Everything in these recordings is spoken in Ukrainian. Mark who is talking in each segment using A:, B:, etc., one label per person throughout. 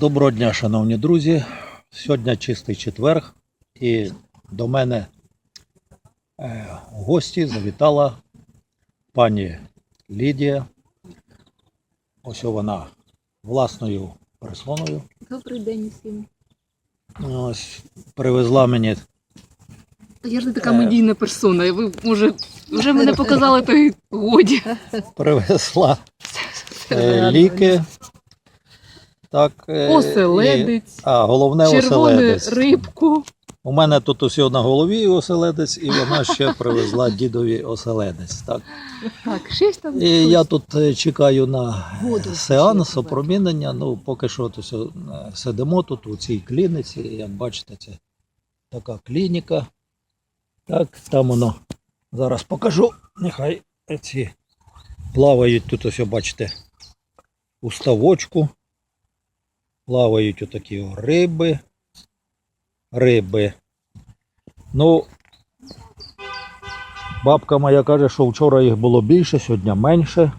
A: Доброго дня, шановні друзі. Сьогодні чистий четверг, і до мене е, в гості завітала пані Лідія. Ось вона власною персоною.
B: Добрий день усім.
A: Ось привезла мені
B: я ж не така
A: Е.
B: медійна персона, ви може вже мене показали, то й годі.
A: привезла е, ліки. Так, е, і- а, головне оселедець.
B: рибку.
A: У мене тут усе на голові оселедець, і вона ще привезла дідові оселедець. Так.
B: Так, щось там.
A: І я тут е, чекаю на
B: Воду
A: сеанс, опромінення. Ну, поки що то все, е, сидимо тут у цій клініці. Як бачите, це така клініка. Так, там воно зараз покажу. Нехай ці плавають тут, ось бачите, у ставочку. Плавають отакі риби. Риби. Ну, Бабка моя каже, що вчора їх було більше, сьогодні менше.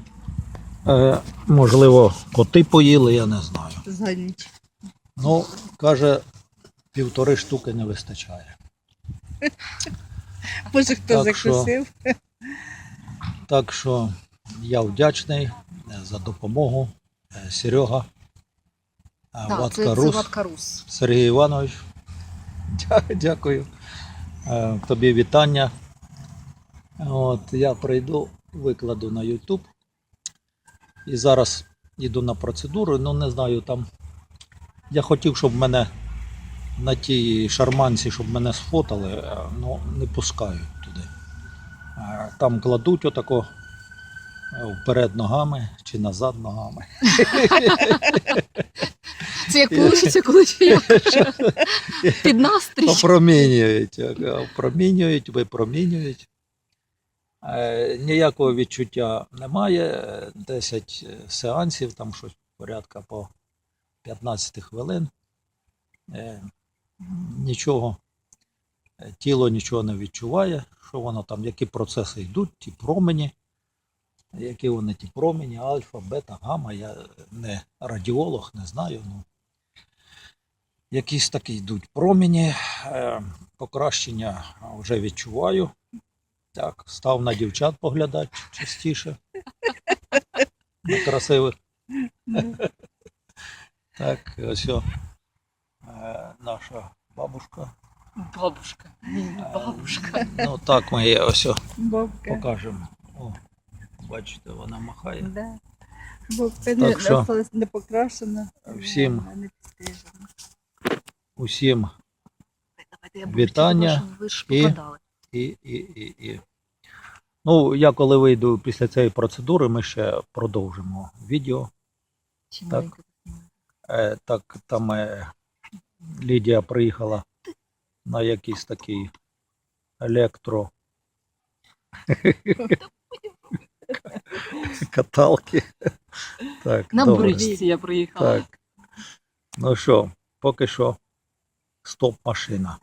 A: Е, можливо, коти поїли, я не знаю.
C: За ніч.
A: Ну, каже, півтори штуки не вистачає.
C: Може, хто
A: Так що-
C: закусив?
A: Так що я вдячний е, за допомогу. Е, Серега, е, Ватка Рус,
B: Рус.
A: Сергій Іванович. Дякую. Е, Тобі вітання. От, я прийду, викладу на YouTube. І зараз йду на процедуру. Ну, не знаю, там. Я хотів, щоб мене на тій шарманці, щоб мене сфотали, е, ну не пускають туди. Е, Там кладуть отако е, вперед ногами чи назад ногами.
B: Це як вийде, коли чи під настрій.
A: Опромінюють, опромінюють, випромінюють. Е, ніякого відчуття немає. Е, 10 сеансів, там щось порядка по 15 хвилин. Е, нічого, е, тіло нічого не відчуває, що воно там, які процеси йдуть, ті промені, які вони ті промені, альфа, бета, гамма. Я не радіолог, не знаю. Ну, якісь такі йдуть промені, е, покращення вже відчуваю. Так, став на дівчат поглядати частіше. На красивих. Так, ось о, е, наша бабушка.
B: Бабушка.
A: Е,
B: Бабушка.
A: Ну так ми її ось о, покажемо. О, бачите, вона махає.
C: Да.
A: Так
C: не,
A: що?
C: не покрашена.
A: Всім.
C: Не підстрижена.
A: Усім Вітання і- і, і, і, і. Ну, я коли вийду після цієї процедури, ми ще продовжимо відео. Так. Е, так, там е, Лідія приїхала на якийсь такий електро. Каталки. Так,
B: На
A: добре.
B: бричці я приїхала.
A: Так. Ну що, поки що стоп машина.